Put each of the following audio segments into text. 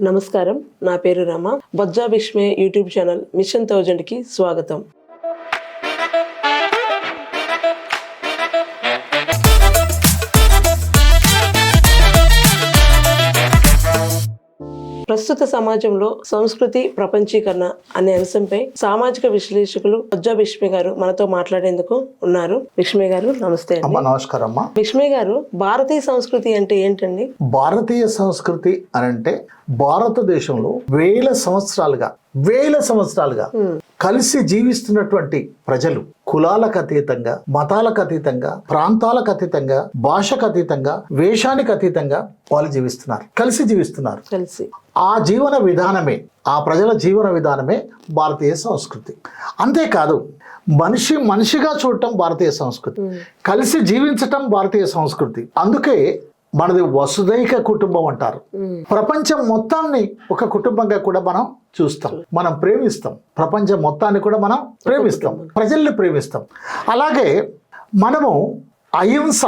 నమస్కారం. నా పేరు రమ. బొజ్జా భీష్మే యూట్యూబ్ ఛానల్ మిషన్ థౌజండ్కి స్వాగతం. ప్రస్తుత సమాజంలో సంస్కృతి ప్రపంచీకరణ అనే అంశంపై సామాజిక విశ్లేషకులు బొజ్జా బిష్మే గారు మనతో మాట్లాడేందుకు ఉన్నారు. బిష్మే గారు నమస్తే నమస్కారం అమ్మ బిష్మే గారు భారతీయ సంస్కృతి అంటే ఏంటండి? భారతీయ సంస్కృతి అని అంటే భారతదేశంలో వేల సంవత్సరాలుగా వేల సంవత్సరాలుగా కలిసి జీవిస్తున్నటువంటి ప్రజలు కులాలకు అతీతంగా మతాలకు అతీతంగా ప్రాంతాలకు అతీతంగా భాషకు అతీతంగా వేషానికి అతీతంగా వాళ్ళు జీవిస్తున్నారు కలిసి జీవిస్తున్నారు. కలిసి. ఆ జీవన విధానమే ఆ ప్రజల జీవన విధానమే భారతీయ సంస్కృతి. అంతేకాదు మనిషి మనిషిగా చూడటం భారతీయ సంస్కృతి. కలిసి జీవించటం భారతీయ సంస్కృతి. అందుకే మనది వసుదైక కుటుంబం అంటారు. ప్రపంచం మొత్తాన్ని ఒక కుటుంబంగా కూడా మనం చూస్తాం. మనం ప్రేమిస్తాం. ప్రపంచం మొత్తాన్ని కూడా మనం ప్రేమిస్తాం. ప్రజల్ని ప్రేమిస్తాం. అలాగే మనము అహింస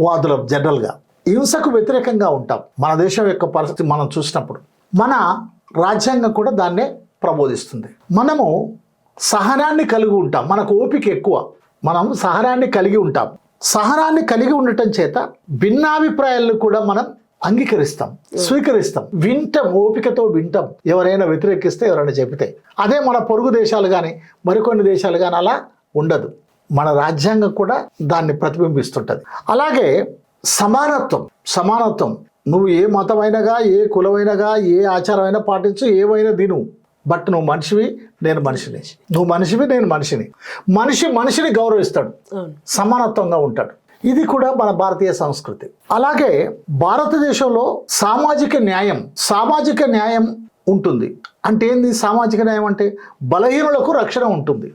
వాదులం జనరల్గా హింసకు వ్యతిరేకంగా ఉంటాం. మన దేశం యొక్క పరిస్థితి మనం చూసినప్పుడు. మన రాజ్యాంగం కూడా దాన్నే ప్రబోధిస్తుంది. మనము సహనాన్ని కలిగి ఉంటాం. మనకు ఓపిక ఎక్కువ. మనం సహనాన్ని కలిగి ఉంటాం. సహనాన్ని కలిగి ఉండటం చేత భిన్నాభిప్రాయాలను కూడా మనం అంగీకరిస్తాం స్వీకరిస్తాం వింటాం ఓపికతో వింటాం. ఎవరైనా వ్యతిరేకిస్తే ఎవరైనా చెబితే. అదే మన పొరుగు దేశాలు కానీ మరికొన్ని దేశాలు కానీ అలా ఉండదు. మన రాజ్యాంగం కూడా దాన్ని ప్రతిబింబిస్తుంటది. అలాగే సమానత్వం సమానత్వం. నువ్వు ఏ మతమైనగా ఏ కులమైనగా ఏ ఆచారమైనా పాటించు ఏవైనా తిను. బట్ నువ్వు మనిషివి నేను మనిషిని. నువ్వు మనిషివి నేను మనిషిని. మనిషి మనిషిని గౌరవిస్తాడు. సమానత్వంగా ఉంటాడు. ఇది కూడా మన భారతీయ సంస్కృతి. అలాగే భారతదేశంలో సామాజిక న్యాయం సామాజిక న్యాయం ఉంటుంది. అంటే ఏంది? సామాజిక న్యాయం అంటే బలహీనులకు రక్షణ ఉంటుంది.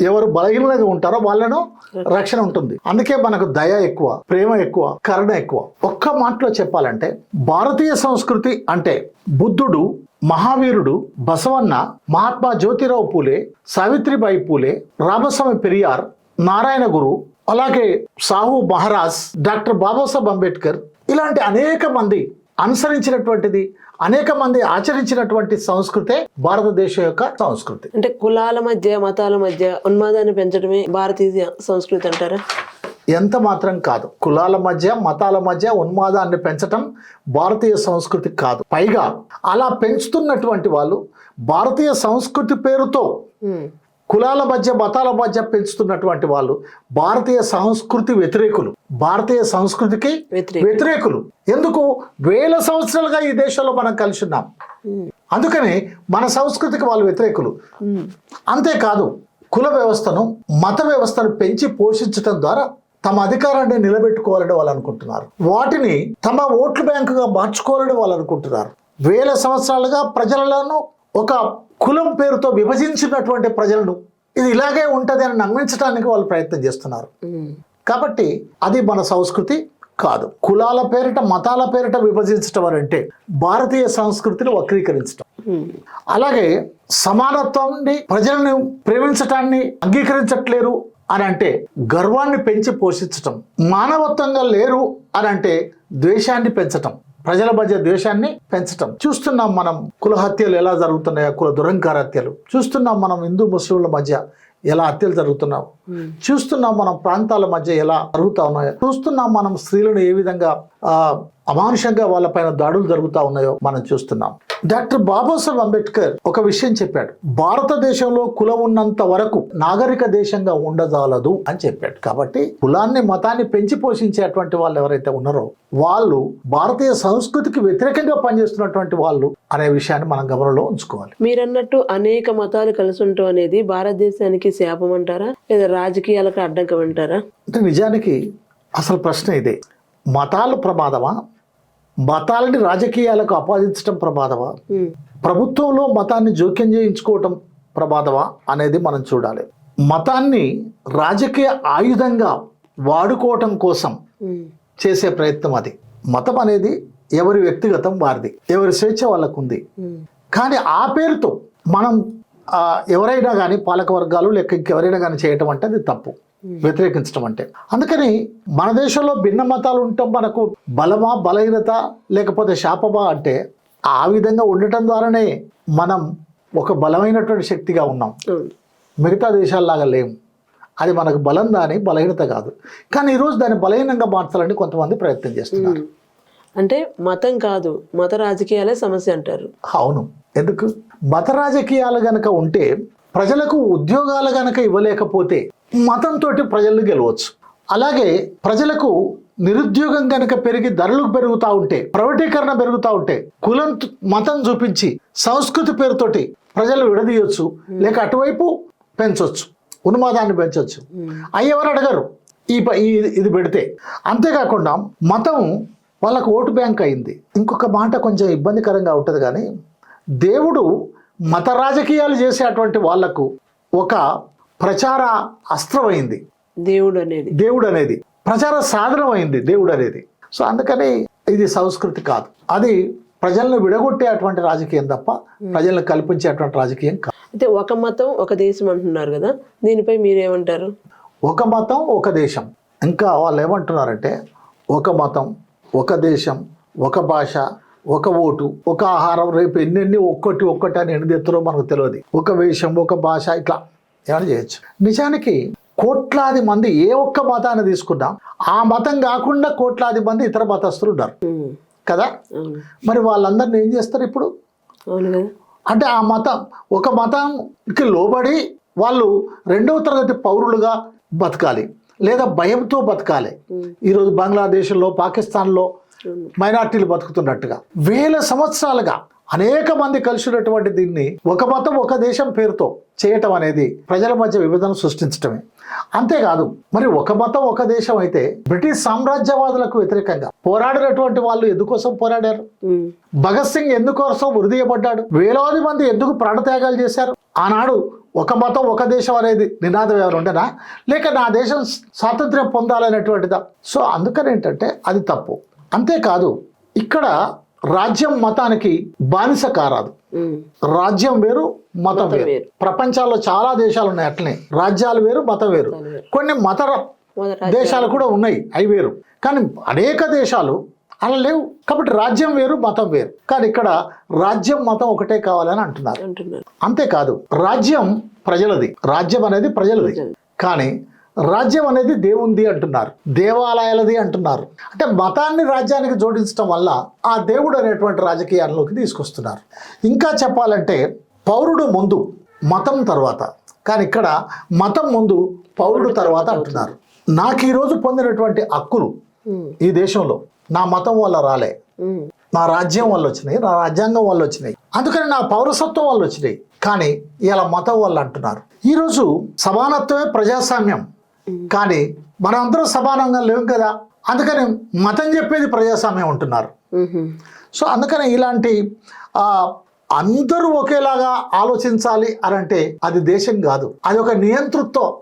ఎవరు బలహీనంగా ఉంటారో వాళ్ళను రక్షణ ఉంటుంది. అందుకే మనకు దయ ఎక్కువ ప్రేమ ఎక్కువ కరుణ ఎక్కువ. ఒక్క మాటలో చెప్పాలంటే భారతీయ సంస్కృతి అంటే బుద్ధుడు మహావీరుడు బసవన్న మహాత్మా జ్యోతిరావు పూలే సావిత్రిబాయి పూలే రామస్వామి పెరియార్ నారాయణ గురు అలాగే సాహు మహారాజ్ డాక్టర్ బాబాసాహెబ్ అంబేద్కర్ ఇలాంటి అనేక మంది అనుసరించినటువంటిది అనేక మంది ఆచరించినటువంటి సంస్కృతే భారతదేశం యొక్క సంస్కృతి. అంటే కులాల మధ్య మతాల మధ్య ఉన్మాదాన్ని పెంచడమే భారతీయ సంస్కృతి అంటారా? ఎంత మాత్రం కాదు. కులాల మధ్య మతాల మధ్య ఉన్మాదాన్ని పెంచటం భారతీయ సంస్కృతి కాదు. పైగా అలా పెంచుతున్నటువంటి వాళ్ళు భారతీయ సంస్కృతి పేరుతో. కులాల మధ్య మతాల మధ్య పెంచుతున్నటువంటి వాళ్ళు భారతీయ సంస్కృతి వ్యతిరేకులు. భారతీయ సంస్కృతికి వ్యతిరేక వ్యతిరేకులు. ఎందుకు? వేల సంవత్సరాలుగా ఈ దేశంలో మనం కలిసి ఉన్నాం. అందుకని మన సంస్కృతికి వాళ్ళు వ్యతిరేకులు. అంతేకాదు కుల వ్యవస్థను మత వ్యవస్థను పెంచి పోషించడం ద్వారా తమ అధికారాన్ని నిలబెట్టుకోవాలని వాళ్ళు అనుకుంటున్నారు. వాటిని తమ ఓట్ల బ్యాంకుగా మార్చుకోవాలని వాళ్ళు అనుకుంటున్నారు. వేల సంవత్సరాలుగా ప్రజలను ఒక కులం పేరుతో విభజించినటువంటి ప్రజలను ఇది ఇలాగే ఉంటుంది అని నమ్మించడానికి వాళ్ళు ప్రయత్నం చేస్తున్నారు. కాబట్టి అది మన సంస్కృతి కాదు కులాల పేరిట మతాల పేరిట విభజించడం అని అంటే భారతీయ సంస్కృతిని వక్రీకరించడం. అలాగే సమానత్వాన్ని ప్రజలను ప్రేమించటాన్ని అంగీకరించట్లేరు అని అంటే గర్వాన్ని పెంచి పోషించటం మానవత్వంగా లేరు అని అంటే ద్వేషాన్ని పెంచటం ప్రజల మధ్య ద్వేషాన్ని పెంచటం. చూస్తున్నాం మనం కుల హత్యలు ఎలా జరుగుతున్నాయో కుల దురంకార హత్యలు. చూస్తున్నాం మనం హిందూ ముస్లింల మధ్య ఎలా హత్యలు జరుగుతున్నావు. చూస్తున్నాం మనం ప్రాంతాల మధ్య ఎలా జరుగుతా ఉన్నాయో. చూస్తున్నాం మనం స్త్రీలను ఏ విధంగా ఆ, అమానుషంగా వాళ్ళపైన దాడులు జరుగుతా ఉన్నాయో మనం చూస్తున్నాం. డాక్టర్ బాబాసాహెబ్ అంబేద్కర్ ఒక విషయం చెప్పాడు. భారతదేశంలో కులం ఉన్నంత వరకు నాగరిక దేశంగా ఉండజాలదు అని చెప్పాడు. కాబట్టి కులాన్ని మతాన్ని పెంచి పోషించేటువంటి వాళ్ళు ఎవరైతే ఉన్నారో వాళ్ళు భారతీయ సంస్కృతికి వ్యతిరేకంగా పనిచేస్తున్నటువంటి వాళ్ళు అనే విషయాన్ని మనం గమనంలో ఉంచుకోవాలి. మీరన్నట్టు అనేక మతాలు కలిసి ఉండటం అనేది భారతదేశానికి శాపం అంటారా? లేదా రాజకీయాలకు అడ్డంకం అంటారా? అంటే నిజానికి అసలు ప్రశ్న ఇదే. మతాలు ప్రమాదమా? మతాలని రాజకీయాలకు ఆపాదించడం ప్రమాదమా. ప్రభుత్వంలో మతాన్ని జోక్యం చేయించుకోవటం ప్రమాదమా అనేది మనం చూడాలి మతాన్ని రాజకీయ ఆయుధంగా వాడుకోవటం కోసం. చేసే ప్రయత్నం అది మతం అనేది ఎవరి వ్యక్తిగతం వారిది ఎవరి స్వేచ్ఛ వాళ్ళకు ఉంది. కానీ ఆ పేరుతో మనం ఎవరైనా కానీ పాలక వర్గాలు లేక ఇంకెవరైనా కానీ చేయటం అంటే అది తప్పు వ్యతిరేకించడం అంటే అందుకని మన దేశంలో భిన్న మతాలు ఉండటం మనకు బలమా బలహీనత లేకపోతే శాపమా అంటే ఆ విధంగా ఉండటం ద్వారానే మనం ఒక బలమైనటువంటి శక్తిగా ఉన్నాం. మిగతా దేశాల్లాగా లేము అది మనకు బలం దాని బలహీనత కాదు. కానీ ఈరోజు దాన్ని బలహీనంగా మార్చాలని కొంతమంది ప్రయత్నం చేస్తున్నారు. అంటే మతం కాదు మత రాజకీయాలే సమస్య అంటారు. అవును. ఎందుకు? మత రాజకీయాలు గనక ఉంటే ప్రజలకు ఉద్యోగాలు గనక ఇవ్వలేకపోతే మతంతో ప్రజలు గెలవచ్చు. అలాగే ప్రజలకు నిరుద్యోగం గనక పెరిగి ధరలు పెరుగుతూ ఉంటే ప్రైవేటీకరణ పెరుగుతూ ఉంటే కులం మతం చూపించి సంస్కృతి పేరుతోటి ప్రజలు విడదీయొచ్చు లేక అటువైపు పెంచొచ్చు ఉన్మాదాన్ని పెంచొచ్చు. అయ్యెవరు అడగరు. ఈ ఇది పెడితే. అంతేకాకుండా మతం వాళ్ళకు ఓటు బ్యాంక్ అయింది. ఇంకొక మాట కొంచెం ఇబ్బందికరంగా ఉంటుంది కానీ దేవుడు మత రాజకీయాలు చేసేటువంటి వాళ్ళకు ఒక ప్రచార అస్త్రమైంది. దేవుడు అనేది దేవుడు అనేది ప్రచార సాధనం అయింది దేవుడు అనేది సో అందుకని ఇది సంస్కృతి కాదు. అది ప్రజలను విడగొట్టేటువంటి రాజకీయం తప్ప ప్రజలను కల్పించేటువంటి రాజకీయం కాదు. అయితే ఒక మతం ఒక దేశం అంటున్నారు కదా దీనిపై మీరేమంటారు? ఒక మతం ఒక దేశం. ఇంకా వాళ్ళు ఏమంటున్నారంటే ఒక మతం ఒక దేశం ఒక భాష ఒక ఓటు ఒక ఆహారం రేపు ఎన్నెన్ని ఒక్కటి ఒక్కటి అని ఎన్ని తెత్తురో మనకు తెలియదు. ఒక వేషం ఒక భాష ఇట్లా. ఏమైనా చేయొచ్చు? నిజానికి కోట్లాది మంది ఏ ఒక్క మతాన్ని తీసుకున్నా ఆ మతం కాకుండా కోట్లాది మంది ఇతర మతస్థులు ఉన్నారు. కదా? మరి వాళ్ళందరిని ఏం చేస్తారు ఇప్పుడు? అవును కదా. అంటే ఆ మతం ఒక మతానికి లోబడి వాళ్ళు రెండవ తరగతి పౌరులుగా బతకాలి లేదా భయంతో బతకాలి. ఈరోజు బంగ్లాదేశ్లో పాకిస్తాన్లో. మైనార్టీలు బతుకుతున్నట్టుగా. వేల సంవత్సరాలుగా అనేక మంది కలిసినటువంటి దీన్ని ఒక మతం ఒక దేశం పేరుతో చేయటం అనేది ప్రజల మధ్య విభజన సృష్టించటమే. అంతేకాదు మరి ఒక మతం ఒక దేశం అయితే బ్రిటిష్ సామ్రాజ్యవాదులకు వ్యతిరేకంగా పోరాడినటువంటి వాళ్ళు ఎందుకోసం పోరాడారు. భగత్ సింగ్ ఎందుకోసం వృధియపడ్డాడు వేలాది మంది ఎందుకు ప్రాణత్యాగాలు చేశారు? ఆనాడు ఒక మతం ఒక దేశం అనేది నినాదం ఎవరు ఉండనా? లేక నా దేశం స్వాతంత్ర్యం పొందాలనేటువంటిదా? సో అందుకని ఏంటంటే అది తప్పు. అంతేకాదు ఇక్కడ రాజ్యం మతానికి బానిస కారాదు. రాజ్యం వేరు మతం వేరు. ప్రపంచాల్లో చాలా దేశాలు ఉన్నాయి అట్లనే. రాజ్యాలు వేరు మతం వేరు. కొన్ని మత దేశాలు కూడా ఉన్నాయి అవి వేరు. కానీ అనేక దేశాలు అలా లేవు. కాబట్టి రాజ్యం వేరు మతం వేరు. కానీ ఇక్కడ రాజ్యం మతం ఒకటే కావాలని అంటున్నారు. అంతేకాదు రాజ్యం ప్రజలది. రాజ్యం అనేది ప్రజలది. కానీ రాజ్యం అనేది దేవుంది అంటున్నారు దేవాలయాలది అంటున్నారు. అంటే మతాన్ని రాజ్యానికి జోడించడం వల్ల ఆ దేవుడు అనేటువంటి రాజకీయాల్లోకి తీసుకొస్తున్నారు. ఇంకా చెప్పాలంటే పౌరుడు ముందు మతం తర్వాత. కానీ ఇక్కడ మతం ముందు పౌరుడు తర్వాత అంటున్నారు. నాకు ఈరోజు పొందినటువంటి హక్కులు ఈ దేశంలో నా మతం వల్ల రాలే. నా రాజ్యం వల్ల వచ్చినాయి నా రాజ్యాంగం వల్ల వచ్చినాయి. అందుకని నా పౌరసత్వం వల్ల వచ్చినాయి. కానీ ఇలా మతం వల్ల అంటున్నారు. ఈరోజు సమానత్వమే ప్రజాస్వామ్యం. కానీ మనం అందరం సమానంగా లేవు కదా? అందుకని మతం చెప్పేది ప్రజాస్వామ్యం అంటున్నారు. ఉహుం. సో అందుకని ఇలాంటి అందరూ ఒకేలాగా ఆలోచించాలి అని అంటే అది దేశం కాదు. అది ఒక నియంతృత్వ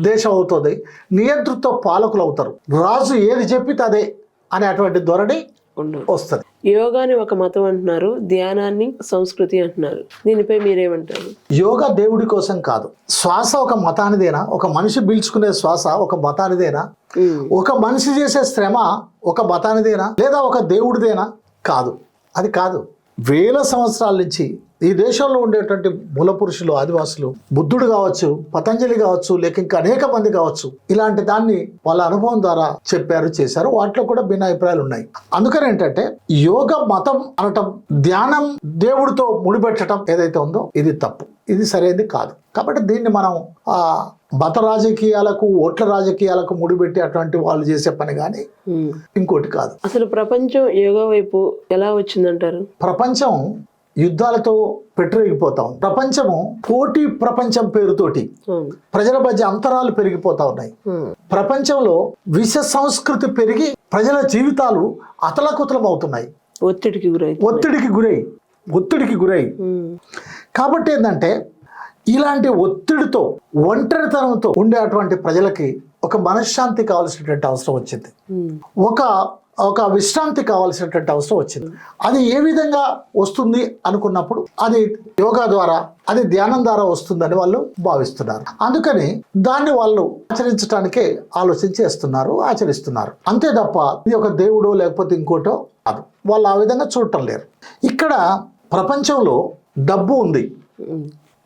దేశం అవుతుంది. నియంతృత్వ పాలకులు అవుతారు. రాజు ఏది చెప్పితే అదే అనేటువంటి ధోరణి ఉండవు వస్తుంది. యోగాని ఒక మతం అంటున్నారు ధ్యానాన్ని సంస్కృతి అంటున్నారు. దీనిపై మీరేమంటారు? యోగా దేవుడి కోసం కాదు. శ్వాస ఒక మతానిదేనా? ఒక మనిషి పీల్చుకునే శ్వాస ఒక మతానిదేనా. ఒక మనిషి చేసే శ్రమ ఒక మతానిదేనా? లేదా ఒక దేవుడిదేనా? కాదు. అది కాదు. వేల సంవత్సరాల నుంచి ఈ దేశంలో ఉండేటువంటి మూల పురుషులు ఆదివాసులు బుద్ధుడు కావచ్చు పతంజలి కావచ్చు లేక ఇంకా అనేక మంది కావచ్చు ఇలాంటి దాన్ని వాళ్ళ అనుభవం ద్వారా చెప్పారు చేశారు. వాటిలో కూడా భిన్న అభిప్రాయాలు ఉన్నాయి. అందుకని ఏంటంటే యోగ మతం అనటం ధ్యానం దేవుడితో ముడిపెట్టడం ఏదైతే ఉందో ఇది తప్పు. ఇది సరైనది కాదు. కాబట్టి దీన్ని మనం ఆ మత రాజకీయాలకు ఓట్ల రాజకీయాలకు ముడిపెట్టి అటువంటి వాళ్ళు చేసే పని కానీ. ఇంకోటి కాదు. అసలు ప్రపంచం యోగా వైపు ఎలా వచ్చిందంటారు? ప్రపంచం యుద్ధాలతో పెట్టిరిగిపోతా ఉంది ప్రపంచము పోటీ ప్రపంచం పేరుతోటి. ప్రజల మధ్య అంతరాలు పెరిగిపోతా ఉన్నాయి. ప్రపంచంలో విష సంస్కృతి పెరిగి ప్రజల జీవితాలు అతలకుతలం అవుతున్నాయి ఒత్తిడికి గురై ఒత్తిడికి గురై ఒత్తిడికి గురై. కాబట్టి ఏంటంటే ఇలాంటి ఒత్తిడితో ఒంటరితనంతో ఉండేటువంటి ప్రజలకి ఒక మనశ్శాంతి కావాల్సినటువంటి అవసరం వచ్చింది. ఒక ఒక విశ్రాంతి కావాల్సినటువంటి అవసరం వచ్చింది. అది ఏ విధంగా వస్తుంది అనుకున్నప్పుడు అది యోగా ద్వారా అది ధ్యానం ద్వారా వస్తుందని వాళ్ళు భావిస్తున్నారు. అందుకని దాన్ని వాళ్ళు ఆచరించడానికే ఆలోచన చేస్తున్నారు ఆచరిస్తున్నారు. అంతే తప్ప ఇది ఒక దేవుడో లేకపోతే ఇంకోటో కాదు. వాళ్ళు ఆ విధంగా చూడటం లేరు. ఇక్కడ ప్రపంచంలో డబ్బు ఉంది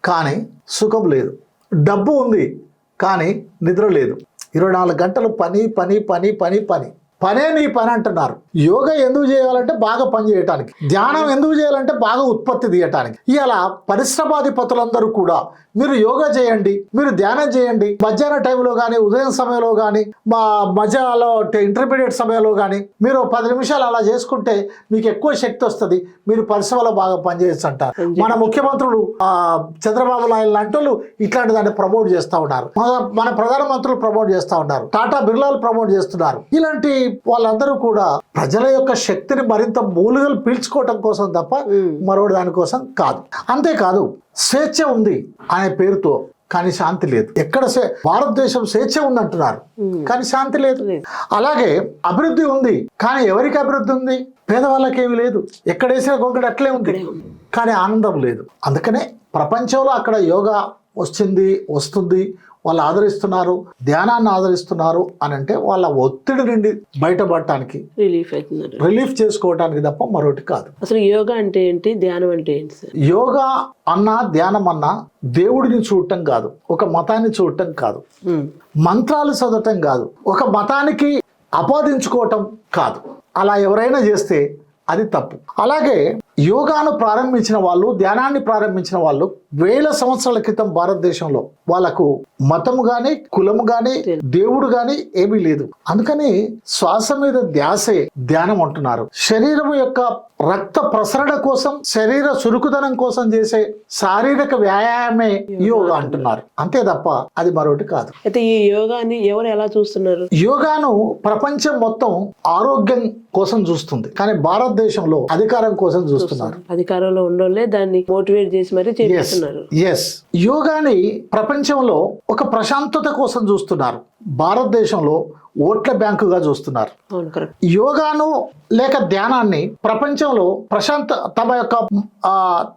కానీ సుఖం లేదు. డబ్బు ఉంది కానీ నిద్ర లేదు. ఇరవై నాలుగు గంటలు పని పని పని పని పని. పనే నీ పని అంటున్నారు. యోగా ఎందుకు చేయాలంటే బాగా పని చేయటానికి. ధ్యానం ఎందుకు చేయాలంటే బాగా ఉత్పత్తి తీయటానికి. ఇలా పరిశ్రమాధిపతులందరూ కూడా మీరు యోగా చేయండి మీరు ధ్యానం చేయండి. మధ్యాహ్న టైంలో కానీ ఉదయం సమయంలో కానీ మా మధ్యలో ఇంటర్మీడియట్ సమయంలో కానీ మీరు పది నిమిషాలు అలా చేసుకుంటే మీకు ఎక్కువ శక్తి వస్తుంది. మీరు పరిశ్రమలో బాగా పనిచేయచ్చు అంటారు. మన ముఖ్యమంత్రులు ఆ, చంద్రబాబు నాయుడు లాంటి వాళ్ళు ఇట్లాంటి దాన్ని ప్రమోట్ చేస్తూ ఉన్నారు. మన- మన ప్రధానమంత్రులు ప్రమోట్ చేస్తూ ఉన్నారు. టాటా బిర్లాలు ప్రమోట్ చేస్తున్నారు. ఇలాంటి వాళ్ళందరూ కూడా ప్రజల యొక్క శక్తిని మరింత మూలుగలు పీల్చుకోవటం కోసం తప్ప మరో దానికోసం కాదు. అంతేకాదు స్వేచ్ఛ ఉంది అనే పేరుతో కానీ శాంతి లేదు. ఎక్కడ భారతదేశం స్వేచ్ఛ ఉంది అంటున్నారు కానీ శాంతి లేదు. లేదు. అలాగే అభివృద్ధి ఉంది కానీ ఎవరికి అభివృద్ధి ఉంది? పేదవాళ్ళకి ఏమీ లేదు ఎక్కడేసిన గొంగడి అట్లే ఉంది. కానీ ఆనందం లేదు. అందుకనే ప్రపంచంలో అక్కడ యోగా వచ్చింది వస్తుంది. వాళ్ళు ఆదరిస్తున్నారు ధ్యానాన్ని ఆదరిస్తున్నారు అని అంటే వాళ్ళ ఒత్తిడి నుండి బయటపడటానికి రిలీఫ్ అవుతున్నారు. రిలీఫ్ చేసుకోవటానికి తప్ప మరొకటి కాదు. అసలు యోగా అంటే ఏంటి? ధ్యానం అంటే ఏంటి యోగా అన్నా ధ్యానం అన్నా దేవుడిని చూడటం కాదు ఒక మతాన్ని చూడటం కాదు. మంత్రాలు చదవటం కాదు ఒక మతానికి ఆపాదించుకోవటం కాదు. అలా ఎవరైనా చేస్తే అది తప్పు. అలాగే యోగాను ప్రారంభించిన వాళ్ళు ధ్యానాన్ని ప్రారంభించిన వాళ్ళు వేల సంవత్సరాల క్రితం భారతదేశంలో వాళ్ళకు మతము గాని కులము గాని దేవుడు గాని ఏమీ లేదు. అందుకని శ్వాస మీద ధ్యాసే ధ్యానం అంటున్నారు. శరీరం యొక్క రక్త ప్రసరణ కోసం శరీర చురుకుదనం కోసం చేసే శారీరక వ్యాయామే యోగా అంటున్నారు. అంతే తప్ప అది మరొకటి కాదు. అయితే ఈ యోగాని ఎవరు ఎలా చూస్తున్నారు? యోగాను ప్రపంచం మొత్తం ఆరోగ్యం కోసం చూస్తుంది. కానీ భారతదేశంలో అధికారం కోసం చూస్తున్నారు. అధికారంలో ఉన్నోళ్ళే దాన్ని మోటివేట్ చేసి మరీ చేపిస్తున్నారు ఎస్ యోగాని ప్రపంచంలో ఒక ప్రశాంతత కోసం చూస్తున్నారు. భారతదేశంలో ఓట్ల బ్యాంకుగా చూస్తున్నారు. యోగాను లేక ధ్యానాన్ని ప్రపంచంలో ప్రశాంత తమ యొక్క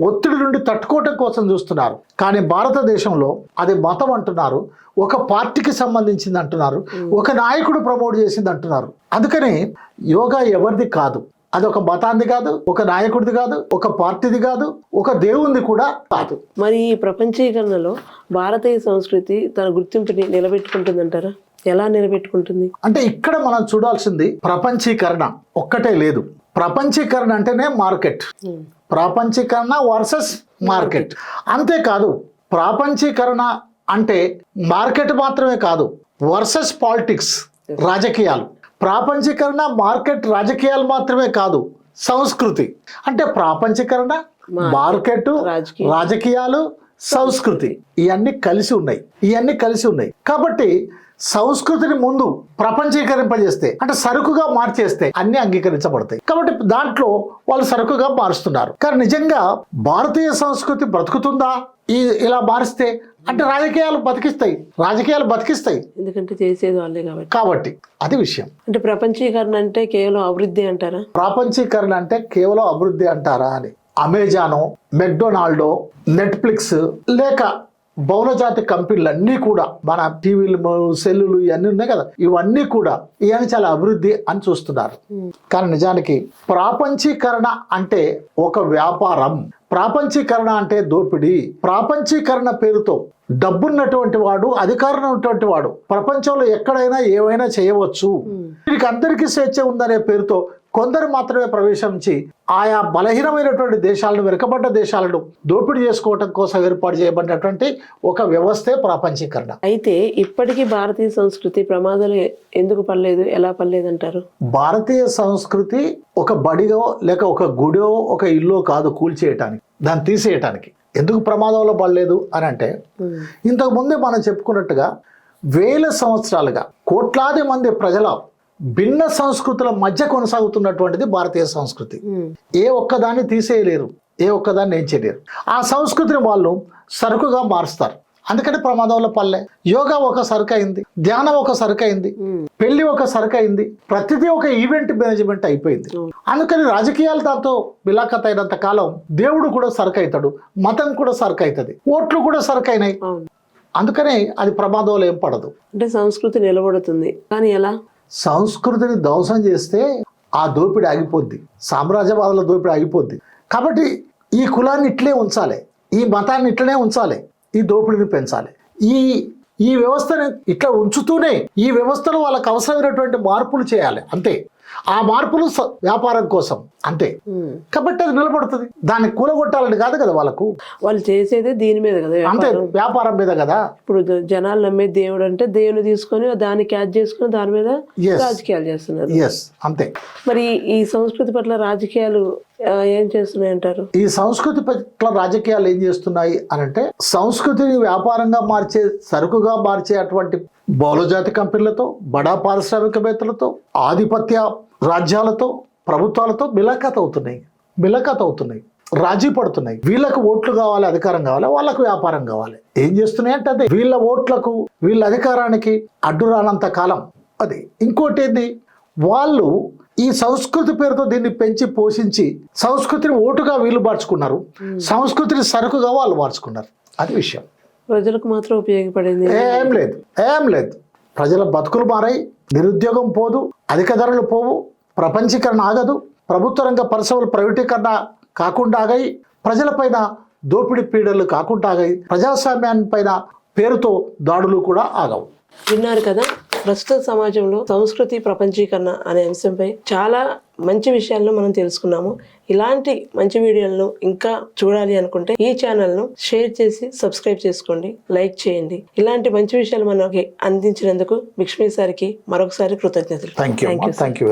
ఒత్తిడి నుండి తట్టుకోవటం కోసం చూస్తున్నారు. కానీ భారతదేశంలో అది మతం అంటున్నారు. ఒక పార్టీకి సంబంధించింది అంటున్నారు. ఒక నాయకుడు ప్రమోట్ చేసింది అంటున్నారు. అందుకని యోగా ఎవరిది కాదు. అది ఒక మతాంది కాదు ఒక నాయకుడిది కాదు ఒక పార్టీది కాదు ఒక దేవుంది కూడా కాదు. మరి ఈ ప్రపంచీకరణలో భారతీయ సంస్కృతి తన గుర్తింపుని నిలబెట్టుకుంటుందంటారా? ఎలా నిలబెట్టుకుంటుంది? అంటే ఇక్కడ మనం చూడాల్సింది ప్రపంచీకరణ ఒక్కటే లేదు. ప్రపంచీకరణ అంటేనే మార్కెట్. ప్రాపంచీకరణ versus market. అంతేకాదు ప్రాపంచీకరణ అంటే మార్కెట్ మాత్రమే కాదు వర్సెస్ పాలిటిక్స్ రాజకీయాలు. ప్రాపంచీకరణ మార్కెట్ రాజకీయాలు మాత్రమే కాదు సంస్కృతి. అంటే ప్రాపంచీకరణ మార్కెట్ రాజకీయం. రాజకీయాలు సంస్కృతి. ఇవన్నీ కలిసి ఉన్నాయి. ఇవన్నీ కలిసి ఉన్నాయి. కాబట్టి సంస్కృతిని ముందు ప్రపంచీకరింపజేస్తే అంటే సరుకుగా మార్చేస్తే అన్ని అంగీకరించబడతాయి. కాబట్టి దాంట్లో వాళ్ళు సరుకుగా మారుస్తున్నారు. కానీ నిజంగా భారతీయ సంస్కృతి బ్రతుకుతుందా? ఈ ఇలా మారిస్తే అంటే రాజకీయాలు బతికిస్తాయి రాజకీయాలు బతికిస్తాయి. ఎందుకంటే చేసేది వాళ్ళే కాబట్టి. కాబట్టి అది విషయం. అంటే ప్రపంచీకరణ అంటే కేవలం అభివృద్ధి అంటారా? ప్రాపంచీకరణ అంటే కేవలం అభివృద్ధి అంటారా అని. అమెజానో మెక్డొనాల్డో నెట్ఫ్లిక్స్ లేక బహుళజాతి కంపెనీలు అన్నీ కూడా మన టీవీలు సెల్లులు ఇవన్నీ ఉన్నాయి కదా. ఇవన్నీ కూడా ఇవన్నీ చాలా అభివృద్ధి అని చూస్తున్నారు. కానీ నిజానికి ప్రాపంచీకరణ అంటే ఒక వ్యాపారం. ప్రాపంచీకరణ అంటే దోపిడీ. ప్రాపంచీకరణ పేరుతో డబ్బున్నటువంటి వాడు అధికారం ఉన్నటువంటి వాడు ప్రపంచంలో ఎక్కడైనా ఏమైనా చేయవచ్చు. వీరికి అందరికీ స్వేచ్ఛ ఉందనే పేరుతో కొందరు మాత్రమే ప్రవేశించి ఆయా బలహీనమైనటువంటి దేశాలను వెనుకబడ్డ దేశాలను దోపిడీ చేసుకోవటం కోసం ఏర్పాటు చేయబడినటువంటి ఒక వ్యవస్థే ప్రాపంచీకరణ. అయితే ఇప్పటికీ భారతీయ సంస్కృతి ప్రమాదాలు ఎందుకు పడలేదు? ఎలా పడలేదు అంటారు భారతీయ సంస్కృతి ఒక బడిగో లేక ఒక గుడో ఒక ఇల్లో కాదు కూల్చేయటానికి దాన్ని తీసేయటానికి. ఎందుకు ప్రమాదంలో పడలేదు అని అంటే ఇంతకు ముందే మనం చెప్పుకున్నట్టుగా వేల సంవత్సరాలుగా కోట్లాది మంది ప్రజల భిన్న సంస్కృతుల మధ్య కొనసాగుతున్నటువంటిది భారతీయ సంస్కృతి. ఏ ఒక్కదాన్ని తీసేయలేరు ఏ ఒక్కదాన్ని ఏం చేయలేరు. ఆ సంస్కృతిని వాళ్ళు సరుకుగా మారుస్తారు. అందుకని ప్రమాదంలో పల్లె. యోగా ఒక సరుకు అయింది ధ్యానం ఒక సరుకు అయింది పెళ్ళి ఒక సరుకు అయింది ప్రతిదీ ఒక ఈవెంట్ మేనేజ్మెంట్ అయిపోయింది. అందుకని రాజకీయాలు దాంతో విలాఖత అయినంత కాలం దేవుడు కూడా సరుకు అవుతాడు మతం కూడా సరుకు అవుతుంది ఓట్లు కూడా సరుకు అయినాయి. అందుకని అది ప్రమాదంలో ఏం పడదు. అంటే సంస్కృతి నిలబడుతుంది. కానీ ఎలా? సంస్కృతిని ధ్వంసం చేస్తే ఆ దోపిడి ఆగిపోద్ది. సామ్రాజ్యవాదుల దోపిడి ఆగిపోద్ది. కాబట్టి ఈ కులాన్ని ఇట్లే ఉంచాలి. ఈ మతాన్ని ఇట్లనే ఉంచాలి. ఈ దోపిడిని పెంచాలి. ఈ ఈ వ్యవస్థని ఇట్లా ఉంచుతూనే ఈ వ్యవస్థలో వాళ్ళకు అవసరమైనటువంటి మార్పులు చేయాలి. అంతే. ఆ మార్పులు వ్యాపారం కోసం. అంతే. కాబట్టి అది నిలబడుతుంది. దాన్ని కూలగొట్టాలని కాదు కదా వాళ్ళకు. వాళ్ళు చేసేదే దీని మీద కదా అంతే వ్యాపారం. మీద కదా. ఇప్పుడు జనాలు నమ్మే దేవుడు అంటే దేవుని తీసుకొని దాన్ని క్యాచ్ చేసుకొని దాని మీద. రాజకీయాలు చేస్తున్నారు. ఎస్ అంతే. మరి ఈ సంస్కృతి పట్ల రాజకీయాలు ఏం చేస్తున్నాయి అంటారు? ఈ సంస్కృతి పట్ల రాజకీయాలు ఏం చేస్తున్నాయి అని అంటే సంస్కృతిని వ్యాపారంగా మార్చే సరుకుగా మార్చే అటువంటి బహుళజాతి కంపెనీలతో బడా పారిశ్రామికవేత్తలతో ఆధిపత్య రాజ్యాలతో ప్రభుత్వాలతో మిలాఖాత్ అవుతున్నాయి. మిలాఖాత్ అవుతున్నాయి. రాజీ పడుతున్నాయి. వీళ్ళకు ఓట్లు కావాలి అధికారం కావాలి వాళ్ళకు వ్యాపారం కావాలి. ఏం చేస్తున్నాయి అంటే అదే. వీళ్ళ ఓట్లకు వీళ్ళ అధికారానికి అడ్డు రానంత కాలం. అది. ఇంకోటి ఏంది? వాళ్ళు ఈ సంస్కృతి పేరుతో దీన్ని పెంచి పోషించి సంస్కృతిని ఓటుగా వీళ్ళు మార్చుకున్నారు. సంస్కృతిని సరుకుగా వాళ్ళు మార్చుకున్నారు. అది విషయం. ప్రజలకు మాత్రం ఉపయోగపడింది ఏం లేదు ఏం లేదు. ప్రజల బతుకులు మారాయి నిరుద్యోగం పోదు అధిక ధరలు పోవు ప్రపంచీకరణ ఆగదు ప్రభుత్వ రంగ పరిశ్రమలు ప్రైవేటీకరణ కాకుండా ఆగాయి ప్రజలపైన దోపిడీ పీడలు కాకుండా ఆగాయి ప్రజాస్వామ్యాన్ని పైన పేరుతో దాడులు కూడా ఆగవు. విన్నారు కదా ప్రస్తుత సమాజంలో సంస్కృతి ప్రపంచీకరణ అనే అంశంపై చాలా మంచి విషయాలను మనం తెలుసుకున్నాము. ఇలాంటి మంచి వీడియోలను ఇంకా చూడాలి అనుకుంటే ఈ ఛానల్ను షేర్ చేసి సబ్స్క్రైబ్ చేసుకోండి లైక్ చేయండి. ఇలాంటి మంచి విషయాలు మనకి అందించినందుకు బిక్ష్మీ సార్కి మరొకసారి కృతజ్ఞతలు. Thank you